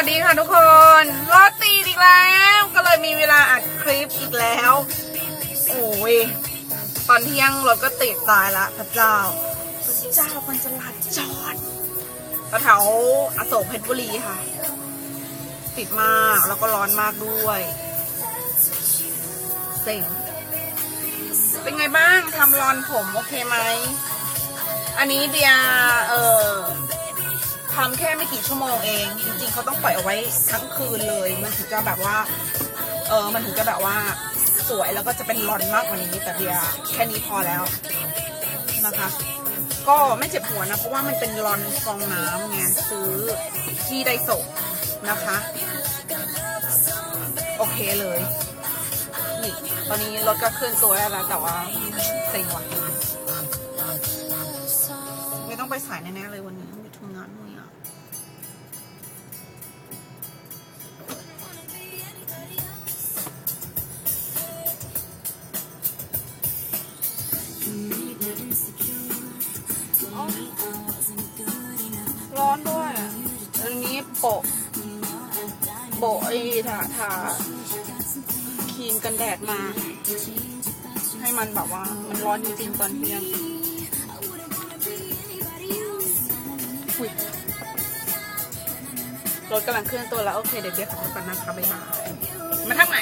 วัสดีค่ะทุกคนรอดตีอีกแล้ว ก็เลยมีเวลาอัดคลิปอีกแล้ว โอ้ยตอนเที่ยงรถก็ติดตายละพระเจ้า พระเจ้ามันจะลัดจอดแถวอโศกเพชรบุรีค่ะ ติดมากแล้วก็ร้อนมากด้วยเซ็งเป็นไงบ้างทำรอนผมโอเคไหม อันนี้เบียเออ ทำแค่ไม่กี่ชั่วโมงเอง จริงๆเขาต้องปล่อยเอาไว้ทั้งคืนเลย มันถึงจะแบบว่า เออมันถึงจะแบบว่าสวยแล้วก็จะเป็นรอนมากกว่านี้แต่เบียร์แค่นี้พอแล้วนะคะ ก็ไม่เจ็บหัวนะ เพราะว่ามันเป็นรอนฟองน้ำไงซื้อที่ไดโซนะคะ โอเคเลยนี่ตอนนี้รถก็เคลื่อนตัวได้แล้ว แต่ว่าเซ็งว่ะไม่ต้องไปสายแน่ๆเลยวันนี้ต้องไปทำงาน ร้อนด้วยอันนี้โปะ โปะไอ้ทาทาครีมกันแดดมา ให้มันแบบว่า มันร้อนจริงๆตอนเที่ยงอุ๊ยรถกำลังเคลื่อนตัวแล้ว โอเค เดี๋ยวเบียร์ขับรถก่อนนะคะบ๊ายบายมาทางไหน